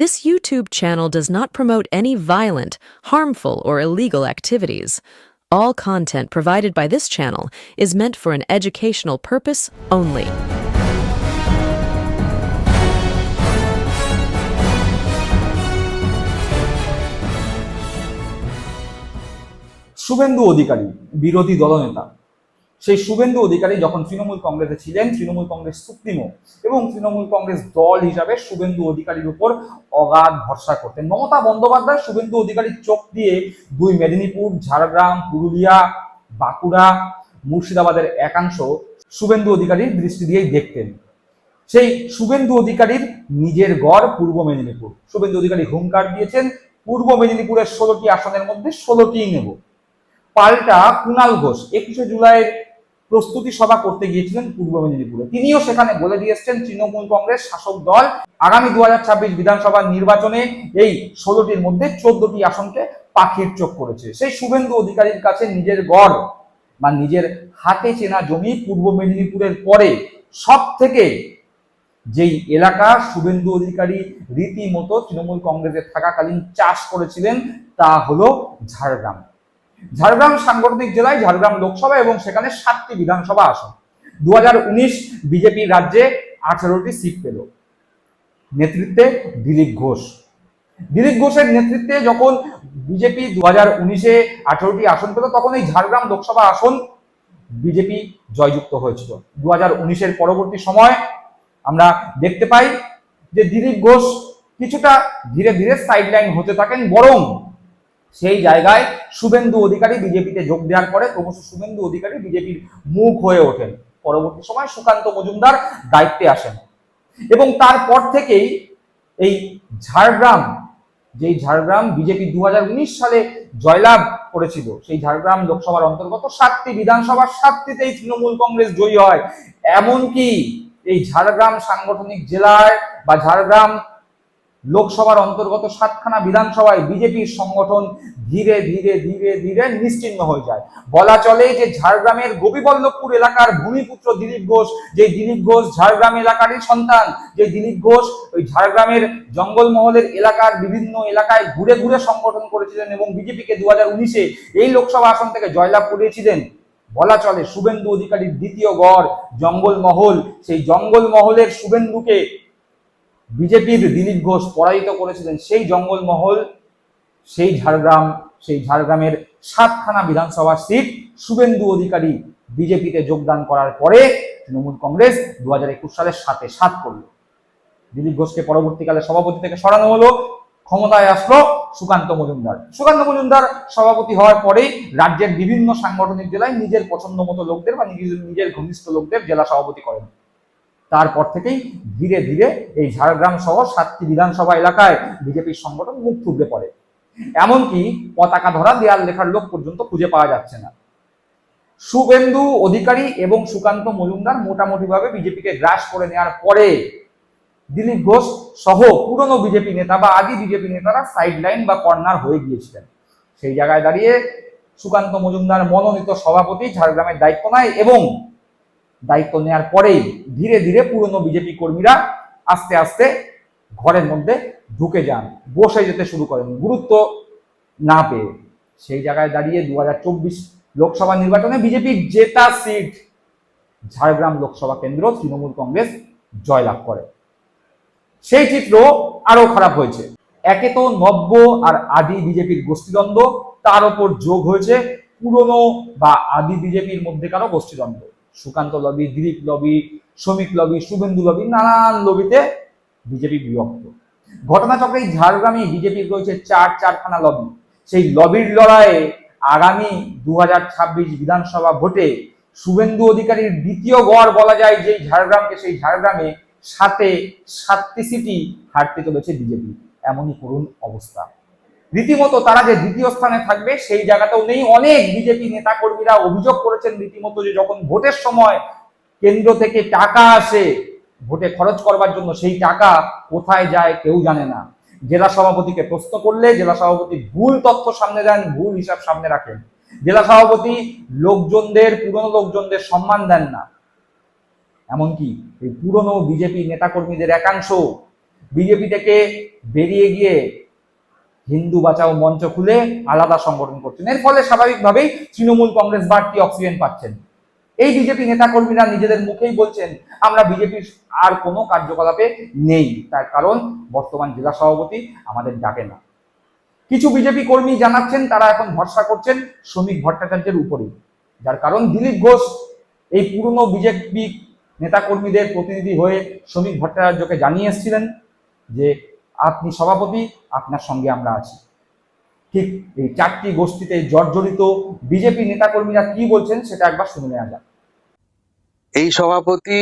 This YouTube channel does not promote any violent, harmful, or illegal activities. All content provided by this channel is meant for an educational purpose only. Suvendu Adhikari বিরোধী দলনেতা সেই শুভেন্দু অধিকারী যখন তৃণমূল কংগ্রেসে ছিলেন, Trinamool Congress supremo এবং তৃণমূল কংগ্রেস দল হিসাবে শুভেন্দু অধিকারীর উপর অগাধ ভরসা করতেন। মমতা বন্দ্যোপাধ্যায় শুভেন্দু অধিকারীর চোখ দিয়ে দুই মেদিনীপুর, ঝাড়গ্রাম, পুরুলিয়া, বাঁকুড়া, মুর্শিদাবাদের একাংশ শুভেন্দু অধিকারীর দৃষ্টি দিয়েই দেখতেন। সেই শুভেন্দু অধিকারীর নিজের গড় পূর্ব মেদিনীপুর। শুভেন্দু অধিকারী হুঙ্কার দিয়েছেন, পূর্ব মেদিনীপুরের ষোলোটি আসনের মধ্যে ষোলোটিই নেব। পাল্টা কুণাল ঘোষ, একুশে জুলাইয়ের প্রস্তুতি সভা করতে গিয়েছিলেন পূর্ব মেদিনীপুরে। তিনিও সেখানে বলে দিয়ে এসছেন, তৃণমূল কংগ্রেস শাসক দল আগামী দু বিধানসভা নির্বাচনে এই ষোলোটির মধ্যে চোদ্দটি আসনকে পাখির চোখ করেছে। সেই শুভেন্দু অধিকারীর কাছে নিজের গড় বা নিজের হাতে চেনা জমি পূর্ব মেদিনীপুরের পরে সব থেকে যেই এলাকা, শুভেন্দু অধিকারী রীতিমতো তৃণমূল কংগ্রেসে থাকাকালীন চাষ করেছিলেন, তা হলো ঝাড়গ্রাম। ঝাড়গ্রাম সাংগঠনিক জেলায় ঝাড়গ্রাম লোকসভা এবং সেখানে সাতটি বিধানসভা আসন। দুহাজার উনিশ বিজেপি রাজ্যে আঠারোটি সিট পেল। নেতৃত্বে দিলীপ ঘোষ। দিলীপ ঘোষের নেতৃত্বে যখন বিজেপি দু হাজার উনিশে আঠারোটি আসন পেল, তখন এই ঝাড়গ্রাম লোকসভা আসন বিজেপি জয়যুক্ত হয়েছিল। দু হাজার উনিশের পরবর্তী সময় আমরা দেখতে পাই যে দিলীপ ঘোষ কিছুটা ধীরে ধীরে সাইডলাইন হতে থাকেন, বরং সেই জায়গায় শুভেন্দু অধিকারী বিজেপিতে যোগ দেওয়ার পরে ক্রমশ শুভেন্দু অধিকারী বিজেপির মুখ হয়ে ওঠেন। পরবর্তী সময় সুকান্ত মজুমদার দায়িত্বে আসেন। এবং তারপর থেকেই এই ঝাড়গ্রাম, যেই ঝাড়গ্রাম বিজেপি দু হাজার উনিশ সালে জয়লাভ করেছিল, সেই ঝাড়গ্রাম লোকসভার অন্তর্গত সাতটি বিধানসভার সাতটিতেই তৃণমূল কংগ্রেস জয়ী হয়। এমনকি এই ঝাড়গ্রাম সাংগঠনিক জেলায় বা ঝাড়গ্রাম লোকসভার অন্তর্গত সাতখানা বিধানসভায় বিজেপির সংগঠন ধীরে ধীরে ধীরে ধীরে নিশ্চিহ্ন হয়ে যায়। বলা চলে যে ঝাড়গ্রামের গোপীবল্লভপুর এলাকার ভূমিপুত্র দিলীপ ঘোষ, যে দিলীপ ঘোষ ঝাড়গ্রাম এলাকারই সন্তান, যে দিলীপ ঘোষ ওই ঝাড়গ্রামের জঙ্গলমহলের এলাকার বিভিন্ন এলাকায় ঘুরে ঘুরে সংগঠন করেছিলেন এবং বিজেপিকে দু হাজার উনিশে এই লোকসভা আসন থেকে জয়লাভ করিয়েছিলেন। বলা চলে শুভেন্দু অধিকারীর দ্বিতীয় গড় জঙ্গলমহল, সেই জঙ্গলমহলের শুভেন্দুকে বিজেপির দিলীপ ঘোষ পরাজিত করেছিলেন, সেই জঙ্গলমহল, সেই ঝাড়গ্রাম, সেই ঝাড়গ্রামের সাতখানা বিধানসভা সিট শুভেন্দু অধিকারী বিজেপিতে যোগদান করার পরে তৃণমূল কংগ্রেস দু হাজার একুশ সালের সাথে সাত করল। দিলীপ ঘোষকে পরবর্তীকালে সভাপতি থেকে সরানো হলো। ক্ষমতায় আসলো সুকান্ত মজুমদার। সুকান্ত মজুমদার সভাপতি হওয়ার পরেই রাজ্যের বিভিন্ন সাংগঠনিক জেলায় নিজের পছন্দ মতো লোকদের বা নিজের নিজের ঘনিষ্ঠ লোকদের জেলা সভাপতি করেন। তারপর থেকেই ধীরে ধীরে এই ঝাড়গ্রাম সহ সাতটি বিধানসভা এলাকায় বিজেপির সংগঠন মুখ থুবড়ে পড়ে। এমনকি পতাকা ধরা দেয়াল লেখার লোক পর্যন্ত খুঁজে পাওয়া যাচ্ছে না। শুভেন্দু অধিকারী এবং সুকান্ত মজুমদার মোটামুটিভাবে বিজেপিকে গ্রাস করে নেওয়ার পরে দিলীপ ঘোষ সহ পুরনো বিজেপি নেতা বা আদি বিজেপি নেতারা সাইড লাইন বা কর্নার হয়ে গিয়েছিলেন। সেই জায়গায় দাঁড়িয়ে সুকান্ত মজুমদার মনোনীত সভাপতি ঝাড়গ্রামের দায়িত্ব নেয় এবং দায়িত্ব নেওয়ার পরেই ধীরে ধীরে পুরনো বিজেপি কর্মীরা আস্তে আস্তে ঘরের মধ্যে ঢুকে যান, বসে যেতে শুরু করেন। গুরুত্ব না পেয়ে সেই জায়গায় দাঁড়িয়ে দু হাজার চব্বিশ লোকসভা নির্বাচনে বিজেপির জেতা সিট ঝাড়গ্রাম লোকসভা কেন্দ্র তৃণমূল কংগ্রেস জয়লাভ করে। সেই চিত্র আরও খারাপ হয়েছে। একে তো নব্য আর আদি বিজেপির গোষ্ঠীদ্বন্দ্ব, তার ওপর যোগ হয়েছে পুরনো বা আদি বিজেপির মধ্যেকারও গোষ্ঠীদ্বন্দ্ব। সুকান্ত লবি, দিলীপ লবি শ্রমিক লবি, শুভেন্দু লবি, নানান লবিতে বিজেপি বিভক্ত। ঘটনাচক্রে ঝাড়গ্রামে বিজেপির রয়েছে চার চারখানা লবি। সেই লবির লড়াইয়ে আগামী দু হাজার ছাব্বিশ বিধানসভা ভোটে শুভেন্দু অধিকারীর দ্বিতীয় গড় বলা যায় যে ঝাড়গ্রামকে, সেই ঝাড়গ্রামে সাথে সাতটি সিটি হারতে চলেছে বিজেপি। এমনই করুণ অবস্থা। রীতিমতো তারা যে দ্বিতীয় স্থানে থাকবে, সেই জায়গাটাও নেই। অনেক বিজেপি নেতাকর্মীরা অভিযোগ করেছেন রীতিমতো যে যখন ভোটের সময় কেন্দ্র থেকে টাকা আসে, ভোটে খরচ করবার জন্য সেই টাকা কোথায় যায় কেউ জানে না। জেলা সভাপতিকে প্রশ্ন করলে জেলা সভাপতি ভুল তথ্য সামনে দেন, ভুল হিসাব সামনে রাখেন। জেলা সভাপতি লোকজনদের, পুরনো লোকজনদের সম্মান দেন না। এমনকি এই পুরনো বিজেপি নেতাকর্মীদের একাংশ বিজেপি থেকে বেরিয়ে গিয়ে হিন্দু বাঁচাও মঞ্চ খুলে আলাদা সংগঠন করছেন। এর ফলে স্বাভাবিকভাবেই তৃণমূল কংগ্রেস বাড়তি অক্সিজেন পাচ্ছেন। এই বিজেপি নেতাকর্মীরা নিজেদের মুখেই বলছেন, আমরা বিজেপির আর কোনো কার্যকলাপে নেই। তার কারণ বর্তমান জেলা সভাপতি আমাদের ডাকে না। কিছু বিজেপি কর্মী জানাচ্ছেন, তারা এখন ভরসা করছেন শ্রমিক ভট্টাচার্যের উপরেই যার কারণ দিলীপ ঘোষ, এই পুরনো বিজেপি নেতাকর্মীদের প্রতিনিধি হয়ে শ্রমিক ভট্টাচার্যকে জানিয়ে এসেছিলেন যে আপনি সভাপতি, আপনার সঙ্গে আমরা আছি। ঠিক এই চারটি গোষ্ঠীতে জর্জরিত বিজেপি নেতাকর্মীরা কি বলছেন সেটা একবার শুনে নেওয়া যাক। এই সভাপতি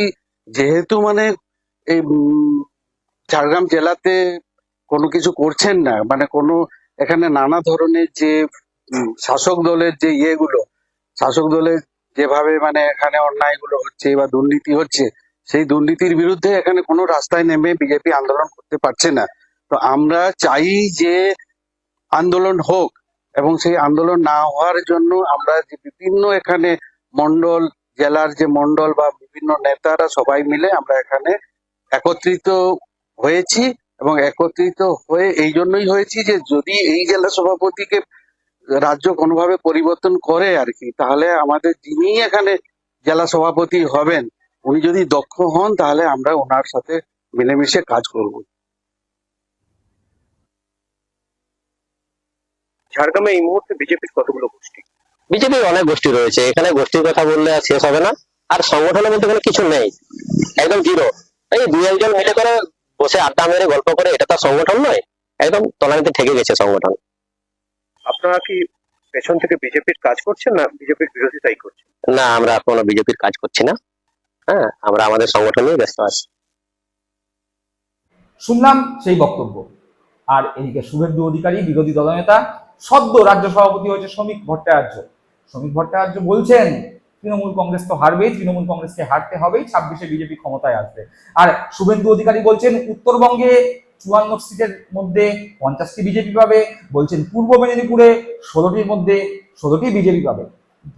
যেহেতু মানে এই ঝাড়গ্রাম জেলাতে কোনো কিছু করছেন না মানে কোনো এখানে নানা ধরনের যে শাসক দলের যে ইয়েগুলো, শাসক দলের যেভাবে মানে এখানে অন্যায়গুলো হচ্ছে বা দুর্নীতি হচ্ছে, সেই দুর্নীতির বিরুদ্ধে এখানে কোনো রাস্তায় নেমে বিজেপি আন্দোলন করতে পারছে না। তো আমরা চাই যে আন্দোলন হোক এবং সেই আন্দোলন না হওয়ার জন্য আমরা যে বিভিন্ন এখানে মন্ডল জেলার যে মন্ডল বা বিভিন্ন নেতারা সবাই মিলে আমরা এখানে একত্রিত হয়েছি এবং একত্রিত হয়ে এই জন্যই হয়েছি যে যদি এই জেলা সভাপতিকে রাজ্য কোনোভাবে পরিবর্তন করে আর কি, তাহলে আমাদের যিনি এখানে জেলা সভাপতি হবেন, উনি যদি দক্ষ হন, তাহলে আমরা ওনার সাথে মিলেমিশে কাজ করব। ঝাড়গ্রামে এই মুহূর্তে বিজেপির কতগুলো গোষ্ঠী? বিজেপির অনেক গোষ্ঠী রয়েছে। এখানে গোষ্ঠীর কথা বললে আর শেষ হবে না। আর সংগঠনের মধ্যে কোনো কিছু নেই। একদম জিরো। এই দুই একজন মিলে করে বসে আড্ডা মেরে গল্প করে এটা তো সংগঠন নয়। একদম তলানিতে ঠেকে গেছে সংগঠন। আপনারা কি পেছন থেকে বিজেপির কাজ করছেন না বিজেপির বিরোধিতাই করছেন? না আমরা কোনো বিজেপির কাজ করছি না। হ্যাঁ আমরা আমাদের সংগঠন নিয়ে ব্যস্ত আছি। শুনলাম সেই বক্তব্য। আর এদিকে শুভেন্দু অধিকারী বিরোধী দলনেতা সদ্য রাজ্য সভাপতি হয়েছে শ্রমিক ভট্টাচার্য। শ্রমিক ভট্টাচার্য বলছেন, তৃণমূল কংগ্রেস তো হারবেই, তৃণমূল কংগ্রেসকে হারতে হবেই, ছাব্বিশে বিজেপি ক্ষমতায় আসবে। আর শুভেন্দু অধিকারী বলছেন, উত্তরবঙ্গে চুয়ান্ন সিটের মধ্যে পঞ্চাশটি বিজেপি পাবে, বলছেন পূর্ব মেদিনীপুরে ষোলোটির মধ্যে ষোলোটি বিজেপি পাবে।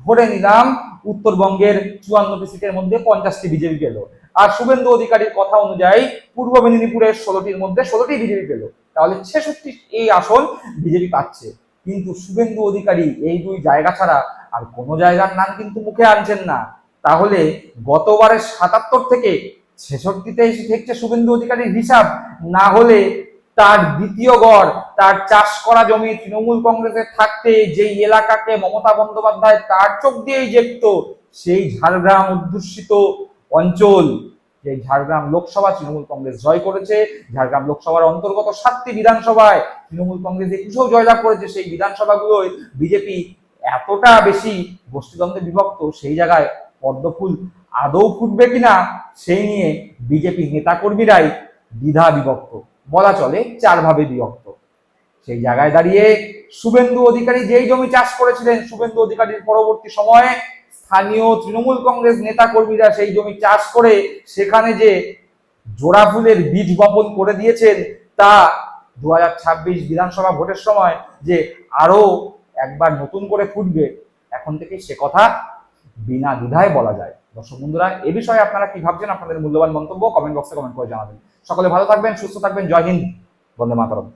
ধরে নিলাম, উত্তরবঙ্গের চুয়ান্নটি সিটের মধ্যে পঞ্চাশটি বিজেপি পেল। আর শুভেন্দু অধিকারীর কথা অনুযায়ী, পূর্ব মেদিনীপুরের ষোলোটির মধ্যে ষোলোটি বিজেপি পেল। তাহলে ছেষট্টি এই আসন বিজেপি পাচ্ছে। কিন্তু শুভেন্দু অধিকারী এই দুই জায়গা ছাড়া আর কোনো জায়গার নাম কিন্তু মুখে আনছেন না। তাহলে গতবারের সাতাত্তর থেকে ছেষট্টিতে এসে ঠেকছে শুভেন্দু অধিকারীর হিসাব, না হলে তার দ্বিতীয় গড়, তার চাষ করা জমি তৃণমূল কংগ্রেসের থাকতে যেই এলাকাকে মমতা বন্দ্যোপাধ্যায় তার চোখ দিয়েই দেখত সেই ঝাড়গ্রাম অধ্যুষিত অঞ্চল। যে ঝাড়গ্রাম লোকসভা তৃণমূল কংগ্রেস জয় করেছে, ঝাড়গ্রাম লোকসভার অন্তর্গত সাতটি বিধানসভায় তৃণমূল কংগ্রেস একুশেও জয়লাভ করেছে সেই বিধানসভাগুলোয় বিজেপি এতটা বেশি গোষ্ঠীদ্বন্দ্বে বিভক্ত, সেই জায়গায় পদ্মফুল আদৌ ফুটবে কিনা, সেই নিয়ে বিজেপি নেতাকর্মীরাই দ্বিধা বিভক্ত। বলা চলে চারভাবে বিভক্ত। সেই জায়গায় দাঁড়িয়ে শুভেন্দু অধিকারী যেই জমি চাষ করেছিলেন, শুভেন্দু অধিকারীর পরবর্তী সময়ে স্থানীয় তৃণমূল কংগ্রেস নেতা কর্মীরা সেই জমি চাষ করে সেখানে যে জোড়া ফুলের বীজ বপন করে দিয়েছেন, তা দু হাজার ছাব্বিশ বিধানসভা ভোটের সময় যে আরও একবার নতুন করে ফুটবে, এখন থেকে সে কথা বিনা দ্বিধায় বলা যায়। দর্শক বন্ধুরা, এ বিষয়ে আপনারা কি ভাবছেন, আপনাদের মূল্যবান মন্তব্য কমেন্ট বক্সে কমেন্ট করে জানাবেন। সকলে ভালো থাকবেন, সুস্থ থাকবেন, জয় হিন্দ, বন্দে মাতরম।